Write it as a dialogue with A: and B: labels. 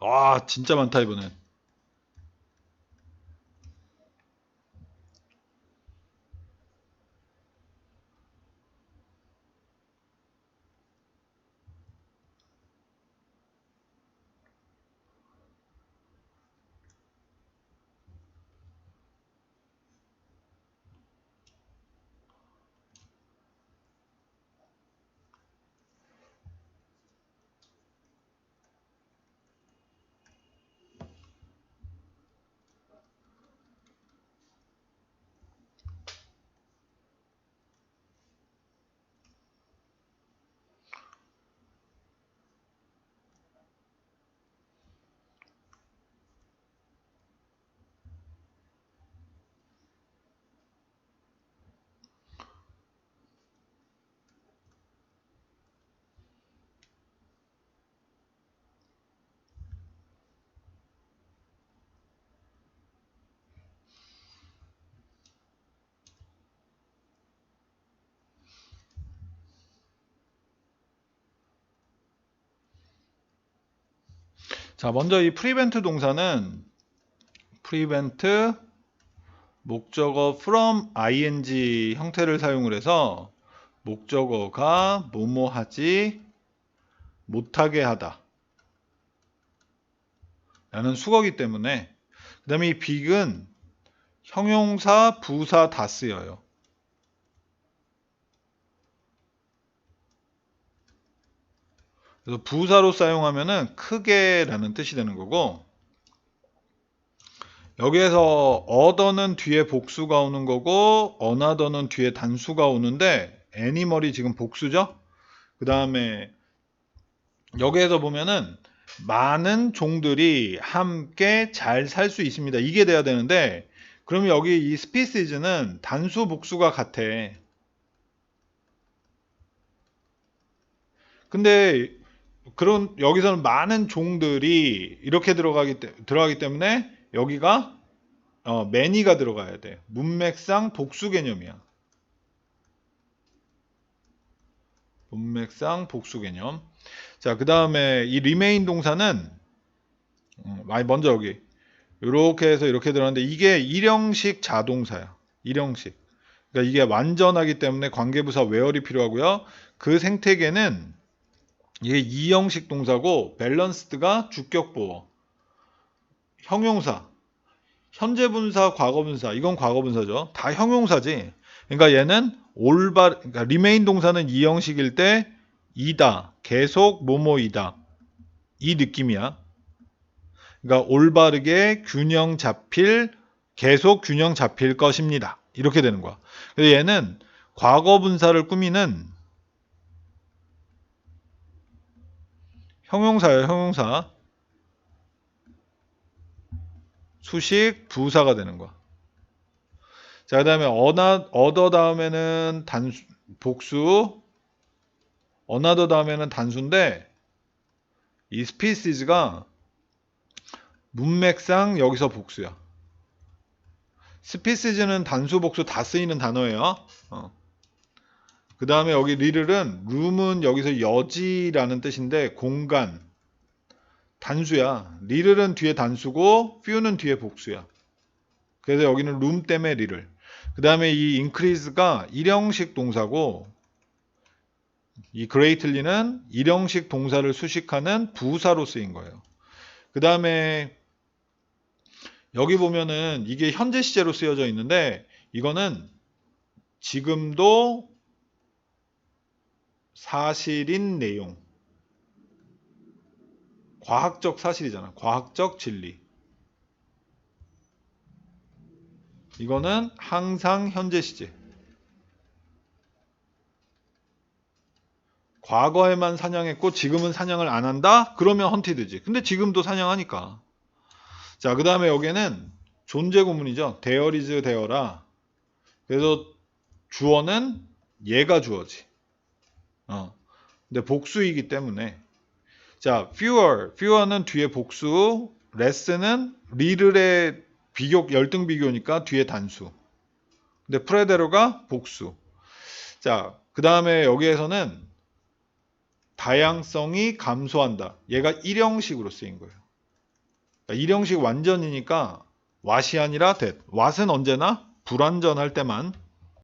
A: 와, 진짜 많다, 이번엔. 자, 먼저 이 프리벤트 동사는 프리벤트 목적어 from ing 형태를 사용을 해서 목적어가 뭐뭐 하지 못하게 하다 라는 수거기 때문에 그 다음에 이 big은 형용사, 부사 다 쓰여요. 그래서 부사로 사용하면은 크게라는 뜻이 되는 거고 여기에서 other는 뒤에 복수가 오는 거고 another는 뒤에 단수가 오는데 animal이 지금 복수죠. 그 다음에 여기에서 보면은 많은 종들이 함께 잘 살 수 있습니다. 이게 돼야 되는데 그러면 여기 이 species는 단수 복수가 같아. 근데 그런 여기서는 많은 종들이 이렇게 들어가기 때, 들어가기 때문에 여기가 어, many가 들어가야 돼. 문맥상 복수 개념이야. 문맥상 복수 개념. 자, 그 다음에 이 remain 동사는 음, 아니 먼저 여기 이렇게 해서 이렇게 들어갔는데 이게 일형식 자동사야. 일형식. 그러니까 이게 완전하기 때문에 관계부사 where이 필요하고요. 그 생태계는 이게 이형식 동사고 밸런스드가 주격보어 형용사. 현재 분사 과거 분사. 이건 과거 분사죠. 다 형용사지. 그러니까 얘는 올바 그러니까 리메인 동사는 이형식일 때 이다 계속 뭐뭐이다. 이 느낌이야. 그러니까 올바르게 균형 잡힐 계속 균형 잡힐 것입니다. 이렇게 되는 거야. 그래서 얘는 과거 분사를 꾸미는 형용사예요, 형용사. 수식 부사가 되는 거야. 자, 그 다음에 어나, 어더 다음에는 단수, 복수, 어나더 다음에는 단수인데, 이 스피시즈가 문맥상 여기서 복수야. 스피시즈는 단수, 복수 다 쓰이는 단어예요. 어. 그 다음에 여기 리를은 룸은 여기서 여지라는 뜻인데 공간 단수야. 리를은 뒤에 단수고 few는 뒤에 복수야. 그래서 여기는 룸 때문에 리를. 그 다음에 이 increase가 일형식 동사고 이 greatly는 일형식 동사를 수식하는 부사로 쓰인 거예요. 그 다음에 여기 보면은 이게 현재 시제로 쓰여져 있는데 이거는 지금도 사실인 내용. 과학적 사실이잖아. 과학적 진리. 이거는 항상 현재 시제. 과거에만 사냥했고 지금은 사냥을 안 한다? 그러면 헌티드지. 근데 지금도 사냥하니까. 자, 그 다음에 여기에는 존재 구문이죠. 데어리즈 데어라. 그래서 주어는 얘가 주어지. 어. 근데 복수이기 때문에 자, fewer, fewer는 뒤에 복수, less는 리를의 비교 열등 비교니까 뒤에 단수. 근데 프레데로가 복수. 자, 그 다음에 여기에서는 다양성이 감소한다. 얘가 일형식으로 쓰인 거예요. 일형식 완전이니까 what이 아니라 that. what은 언제나 불완전할 때만